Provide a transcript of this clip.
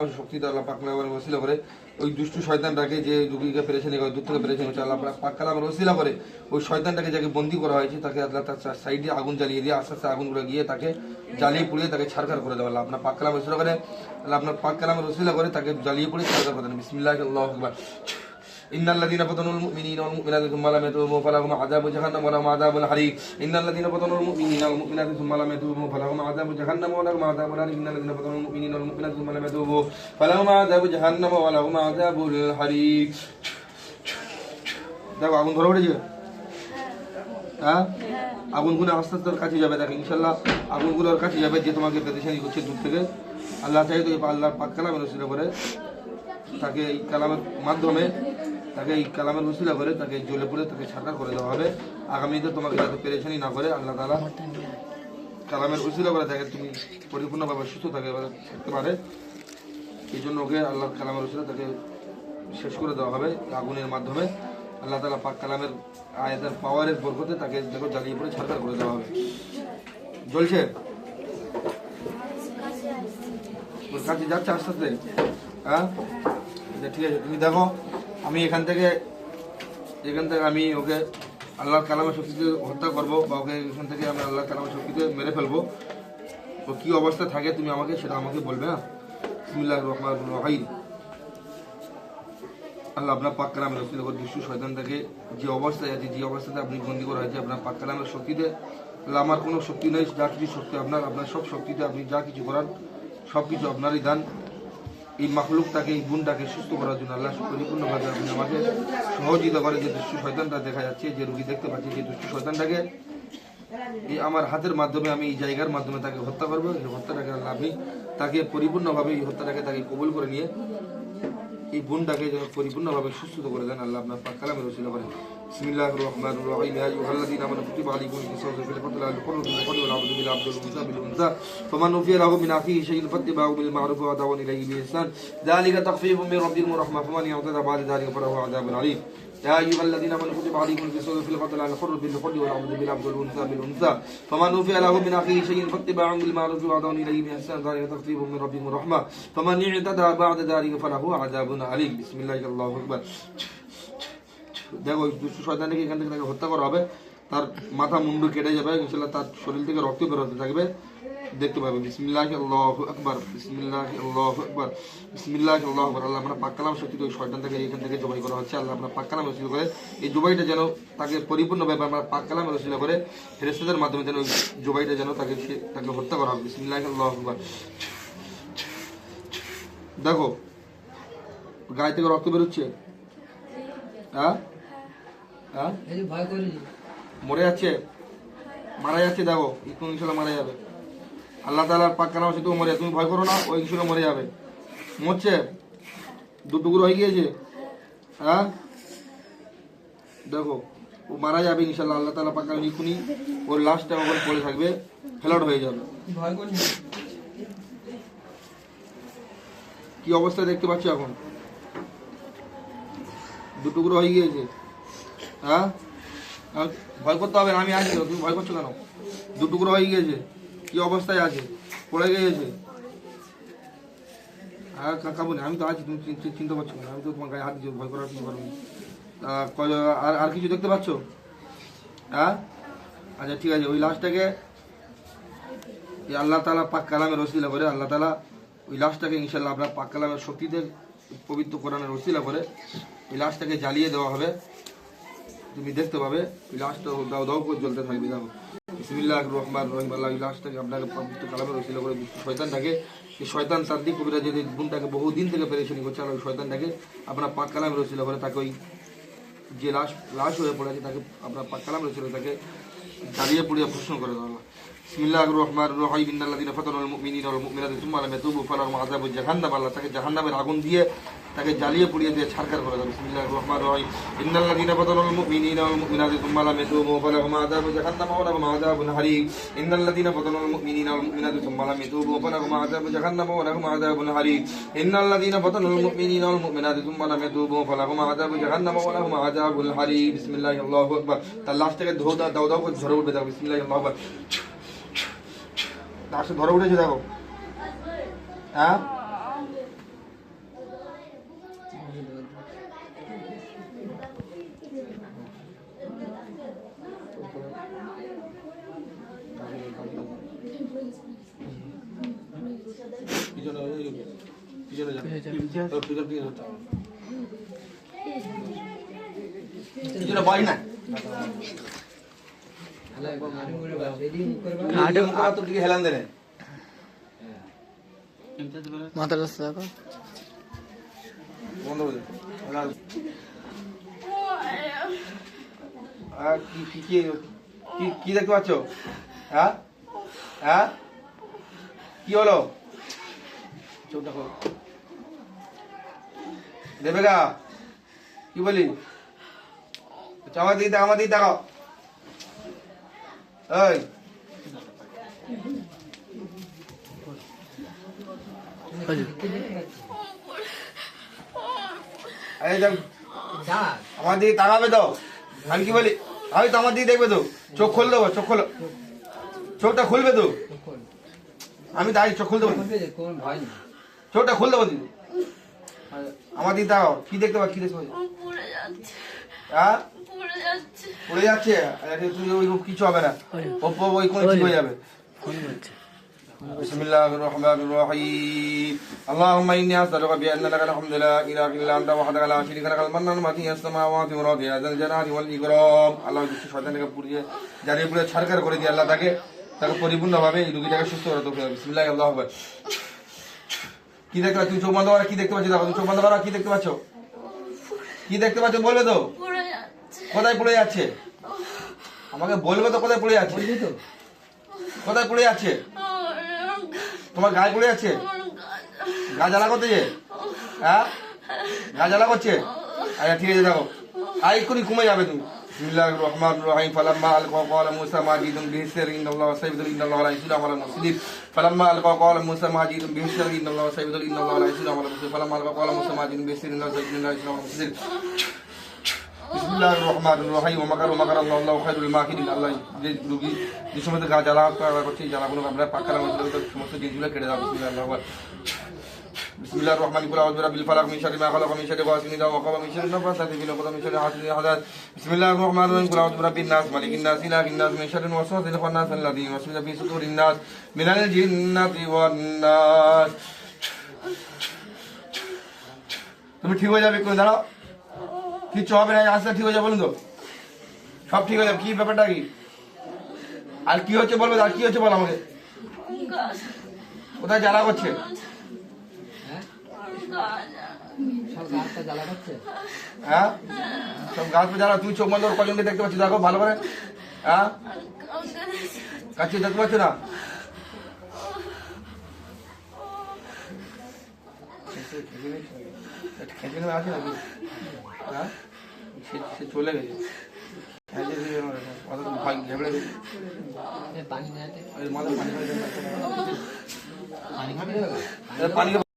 শক্তিতে আল্লাহ পাক কালামের ওসিলা করে। ওই দুষ্টু শয়তানটাকে যে রুগীকে পেরেছেন দূর থেকে পেরেছেন হচ্ছে আল্লাহ পাক কালামের ওসিলা করে। ওই শয়তানটাকে যাকে বন্দি করা হয়েছে, তাকে আল্লাহ তার সাইডে আগুন জ্বালিয়ে দিয়ে আস্তে আস্তে আগুনগুলো গিয়ে তাকে জ্বালিয়ে পুড়িয়ে তাকে ছাড়খার করে দেওয়া আপনার পাক কালামের ওসিলা করে, আল্লাহ আপনার পাক কালামের ওসিলা করে, তাকে জ্বালিয়ে পুড়িয়ে ছাড়খার করে দেন। বিসমিল্লাহ আল্লাহ আকবার। إن الذين فتنوا المؤمنين والمؤمنات ثم لم يتوبوا فلهم عذاب جهنم ولهم عذاب الحريق إن الذين فتنوا المؤمنين والمؤمنات ثم لم يتوبوا فلهم عذاب جهنم ولهم عذاب الحريق إن الذين فتنوا المؤمنين والمؤمنات ثم لم يتوبوا فلهم عذاب جهنم ولهم عذاب الحريق দেখো আগুন ধরে উঠেছে হ্যাঁ আগুনগুলো আস্তে আস্তে ওর কাছে যাবে দেখো ইনশাল্লাহ আগুনগুলো ওর কাছে যাবে যে তোমাকে পেরেশানি করছে দূর থেকে আল্লাহ চাই তো আল্লাহ পাক কালামের রসিলা করে তাকে এই কালামের মাধ্যমে তাকে এই কালামের উসিলা করে তাকে জ্বলে পড়ে তাকে ছাড়া করে দেওয়া হবে। আগামীতে তোমাকে যাতে পেরেশানি না করে আল্লাহ তালা কালামের উসিলা করে তাকে তুমি পরিপূর্ণভাবে সুস্থ থাকে থাকতে পারে। এই জন্য ওকে আল্লাহর কালামের উসিলা তাকে শেষ করে দেওয়া হবে আগুনের মাধ্যমে। আল্লাহ তালা পাক কালামের আয়াতের পাওয়ারের বরকতে তাকে দেখো জ্বালিয়ে পড়ে ছাড়কার করে দেওয়া হবে। জ্বলছে? কাছে যাচ্ছে আস্তে আস্তে। হ্যাঁ? আচ্ছা, ঠিক আছে তুমি দেখো। আমি এখান থেকে এখান থেকে আমি ওকে আল্লাহর কালামের শক্তিতে হত্যা করব বা ওকে এখান থেকে আমি আল্লাহ কালামের শক্তিতে মেরে ফেলব। তো কী অবস্থা থাকে তুমি আমাকে সেটা আমাকে বলবে হ্যাঁ বিসমিল্লাহ রহমান রহিম। আল্লাহ আপনার পাক কালামের রসিদ দুষ্টু শয়তান থেকে যে অবস্থায় আছে, যে অবস্থাতে আপনি বন্দি করা হয়েছে, আপনার পাক কালামের শক্তিতে আল্লাহ আমার কোনো শক্তি নেই, যা কিছু শক্তি আপনার আপনার সব শক্তিতে আপনি যা কিছু করান সব কিছু আপনারই দান। এই মাখলুকটাকে, এই গুণটাকে সুস্থ করার জন্য আল্লাহ পরিপূর্ণভাবে আপনি আমাকে সহযোগিতা করে যে দুষ্টু শয়তানটা দেখা যাচ্ছে, যে রুগী দেখতে পাচ্ছি, যে দুষ্টু শয়তানটাকে, এই আমার হাতের মাধ্যমে আমি এই জায়গার মাধ্যমে তাকে হত্যা করব। এই হত্যাটাকে আল্লাহ আপনি তাকে পরিপূর্ণভাবে এই হত্যাটাকে তাকে কবুল করে নিয়ে এই বোনটাকে যেন পরিপূর্ণভাবে সুস্থ করে দেন, আল্লাহ আপনার পাক কালামের রসিল করেন। বিসমিল্লাহির রহমানির রহিম। ইয়া আইয়ুহাল্লাযীনা আমানু কুতিবা আলাইকুম কিসাসু ফিল কতল আল কুরু বিল কতল ওয়াল আবদু বিল আবদু ওয়াল উনসা বিল উনসা ফামান উফিয়া লাহু মিন আখিহি শাই'un ফাত্তিবা'u বিল মা'রুফ ওয়া দাওয়ান ইলাইহি বিহসান যালিকা তাখফীফুম মির রাব্বিকুম ওয়া রাহমা ফামান ইয়া'তাদা বা'দা যালিকা ফালাহু 'আযাবুন 'আলীম। يا أيها الذين آمنوا كتب عليكم القصاص في القتل على الحر بالحر والعبد بالعبد والأنثى بالأنثى فمن أوفي له من أخيه شيء فاتباع بالمعروف وأداء إليه بإحسان ذلك تخفيف من ربكم ورحمة فمن اعتدى بعد ذلك فله عذاب أليم بسم الله الله أكبر দেখো ওই দুষ্টু শয়তানকে এখান থেকে তাকে হত্যা করা হবে তার মাথা মুন্ডু কেটে যাবে ইনশাল্লাহ তার শরীর থেকে রক্ত বেরোতে থাকবে দেখতে পাবে বিসমিল্লাহ আল্লাহ আকবার বিসমিল্লাহ আল্লাহ আকবার বিসমিল্লাহ আল্লাহ আকবার। আল্লাহ আমরা পাক্কালাম সত্যি ওই শয়তান থেকে এখান থেকে জবাই করা হচ্ছে। আল্লাহ আমরা পাক্কালাম রসিল করে এই জবাইটা যেন তাকে পরিপূর্ণ পরিপূর্ণভাবে আমরা পাক্কালাম রসিল করে ফেরেস্তাদের মাধ্যমে যেন ওই জবাইটা যেন তাকে তাকে হত্যা করা হবে। বিসমিল্লাহ আল্লাহ আকবার। দেখো গায়ে থেকে রক্ত বেরোচ্ছে? হ্যাঁ? হ্যাঁ? মরে যাচ্ছে? মারা যাচ্ছে দেখো ইনশাল্লাহ মারা যাবে। আল্লাহ তালার পাক্কা নাম তুমি মরে তুমি ভয় করো না ওই ইনশাল্লাহ মরে যাবে। মরছে? দু টুকরো হয়ে গিয়েছে? হ্যাঁ? দেখো ও মারা যাবে ইনশাল্লাহ আল্লাহ তালা পাক্কা এক্ষুনি ওর লাস্টটা ওখানে পড়ে থাকবে ফ্ল্যাট হয়ে যাবে। কি অবস্থা দেখতে পাচ্ছ এখন? দু টুকরো হয়ে গিয়েছে। হ্যাঁ? ভয় করতে হবে না আমি তো, তুমি ভয় করছ কেন? দু টুকরো হয়ে গিয়েছে। কি অবস্থায় আছে? পড়ে গিয়েছে? হ্যাঁ কাকাবো না আমি তো আছি, তুমি চিন- চিন- চিনতে পারছ না। আমি তো তোমার গায়ে হাত দিচ্ছি ভয় করার কিছু পারব আর আর কিছু দেখতে পাচ্ছ? হ্যাঁ? আচ্ছা ঠিক আছে, ওই এই আল্লাহ তালা পাক কালামের রসিলা করে, আল্লাহ তালা ওই লাশটাকে ইনশাল্লাহ আপনার পাক কালামের শক্তিতে পবিত্র কোরআনের রসিলা করে, ওই লাশটাকে জ্বালিয়ে দেওয়া হবে। তুমি দেখতে পাবে, ওই লাশটা দাও দাও করে জ্বলতে থাকবে, দেখো। বিসমিল্লাহ রহমান রহিম আল্লাহ ওই লাশটাকে আপনাকে পবিত্র কালামের রসিলা করে দুষ্ট শয়তানটাকে, এই শয়তান তার দিক কবিরা যদি গুণটাকে বহুদিন থেকে পেরেশানি করছে, আর ওই শয়তানটাকে আপনার পাক কালামের রসিলা করে তাকে ওই যে লাশ লাশ হয়ে পড়েছে তাকে আপনার পাক কালাম রয়েছিল তাকে দাঁড়িয়ে পুড়িয়ে প্রশ্ন করে দেওয়া। বিসমিল্লাহ রহমান রহিম, ইন্নাল্লাযীনা ফাতানুল মুমিনিনা ওয়াল মুমিনাতি সুম্মা লাম ইয়াতুবু ফালাহুম আযাবু জাহান্নাম, আল্লাহ তাকে জাহান্নামের আগুন দিয়ে তাকে জ্বালিয়ে পুড়িয়ে দিয়ে ছারখার করে দেবে বিসমিল্লাহ রহমান রহিম। ইন্নাল্লাযীনা ফাতানুল মুমিনিনা ওয়াল মুমিনাতি সুম্মা লাম ইয়াতুবু ফালাহুম আযাবু জাহান্নাম ওয়া লাহুম আযাবুন হারিক ইন্নাল্লাযীনা ফাতানুল মুমিনিনা ওয়াল মুমিনাতি সুম্মা লাম ইয়াতুবু ফালাহুম আযাবু জাহান্নাম ওয়া লাহুম আযাবুন হারিক ইন্নাল্লাযীনা ফাতানুল মুমিনিনা ওয়াল মুমিনাতি সুম্মা লাম ইয়াতুবু ফালাহুম আযাবু জাহান্নাম ওয়া লাহুম আযাবুন হারিক বিসমিল্লাহ আল্লাহু আকবার। তার লাশ থেকে ধো দাও দাও করে ঝরে উঠবে, দেখো বিসমিল্লাহ আল্লাহু আকবার। ধরে উঠেছে, দেখো। হ্যাঁ পিছনে যা পিছনে। তোর পিছন পিছনে ধরতে হবে। পিছনে বয় না হাঁটু আর তোর দিকে হেলান দেনে মাথা দেখো। বন্ধ করে কি কি কি কি- কি দেখতে পাচ্ছ? হ্যাঁ? হ্যাঁ? কি হলো? চোখটা খোল। দেবে গা কি বলি? আমার দিকে আমার দিকে দেখাও এই। আমার দিকে তাকাবে তো। আমি কি বলি? আমি তো আমার দিকে দেখবে তো। চোখ খুলে দেবো, চোখ খোলো। চোখটা খুলবে তো? আমি তাই চোখ খুলতে পারি। চোখটা খুলতে পারি। আমার দিকে তাকাও কি দেখতে পাচ্ছ কি দেখতে পাচ্ছ পড়ে যাচ্ছে হ্যাঁ পড়ে যাচ্ছে পড়ে যাচ্ছে আরে তুমি ওই কিছু হবে না ওপো ওই কোন ঠিক হয়ে যাবে ফোন করছে بسم الله الرحمن الرحيم اللهم اني اسالك بان لك الحمد لا اله الا انت وحدك لا شريك لك المنان متي السماوات والارض يا ذا الجلال والاكرام আল্লাহ যদি শয়তানকে পুড়িয়ে জারিয়ে পুড়িয়ে ছাড়কার করে দিয়ে আল্লাহ তাকে তাকে পরিপূর্ণভাবে এই রোগীটাকে সুস্থ করে তোকে বিসমিল্লাহ আল্লাহ আকবার কি দেখতে পাচ্ছ? তুমি চোখ বন্ধ করো কি দেখতে পাচ্ছ? দেখো তুমি চোখ বন্ধ করো কি দেখতে পাচ্ছ? কি দেখতে পাচ্ছ? বলবে তো? কোথায় পড়ে যাচ্ছে? আমাকে বলবে তো কোথায় পড়ে যাচ্ছে? কোথায় পড়ে যাচ্ছে? তোমার গায়ে পড়ে যাচ্ছে? গা জ্বালা করতে যে? হ্যাঁ? গা জ্বালা করছে? আচ্ছা ঠিক আছে দেখো। আই এক্ষুনি ঘুমে যাবে তুমি। বিসমিল্লাহির রহমানির রহিম ফালাম্মা আলকা ক্বালা মুসা মাজিদুন বিহিসর ইন্নাল্লাহা সাইয়্যিদুল ইন্নাল্লাহা লা ইয়াসুদু আলা মুসলিম ফালাম্মা আলকা ক্বালা মুসা মাজিদুন বিহিসর ইন্নাল্লাহা সাইয়্যিদুল ইন্নাল্লাহা লা ইয়াসুদু আলা মুসলিম ফালাম্মা আলকা ক্বালা মুসা মাজিদুন বিহিসর ইন্নাল্লাহা সাইয়্যিদুল লা ইয়াসুদু আলা মুসলিম বিসমিল্লাহির রহমানির রহিম ওয়া মাকারু মাকার আল্লাহু আল্লাহু খায়রুল মাকিরিন আল্লাহ যে রোগী, যে সময় গা জ্বালা করছে জ্বালাগুলো আমরা পাক্কা লাগানোর সমস্ত জিনিসগুলো কেটে দাও। বিসমিল্লাহির রহমান بسم الله الرحمن الرحيم اعوذ برب الفلق من شر ما خلق من شر غاسق اذا وقب من شر النفاثات في العقد من شر حاسد اذا حسد بسم الله الرحمن الرحيم قل اعوذ برب الناس ملك الناس اله الناس من شر الوسواس الخناس الذي يوسوس في صدور الناس من الجنة والناس তুমি ঠিক হয়ে যাবে একটু দাঁড়াও কিচ্ছু হবে না আস্তে ঠিক হয়ে যাবে বলুন তো সব ঠিক হয়ে যাবে কি ব্যাপারটা কি আর কি হচ্ছে বলবে আর কি হচ্ছে বল আমাকে গাছ কোথায় জ্বালা করছে গাছ হ্যাঁ সব গাছ জ্বালা তুমি চোখ বন্ধ কজনকে দেখতে পাচ্ছি দেখো ভালো করে। হ্যাঁ? কাছে দেখতে পাচ্ছ না? হ্যাঁ চলে গেছে। খেঁচে দিয়ে গেল না, মাথা তো ভয় ঘেবড়ে পানি নেই পানি খাবে? পানি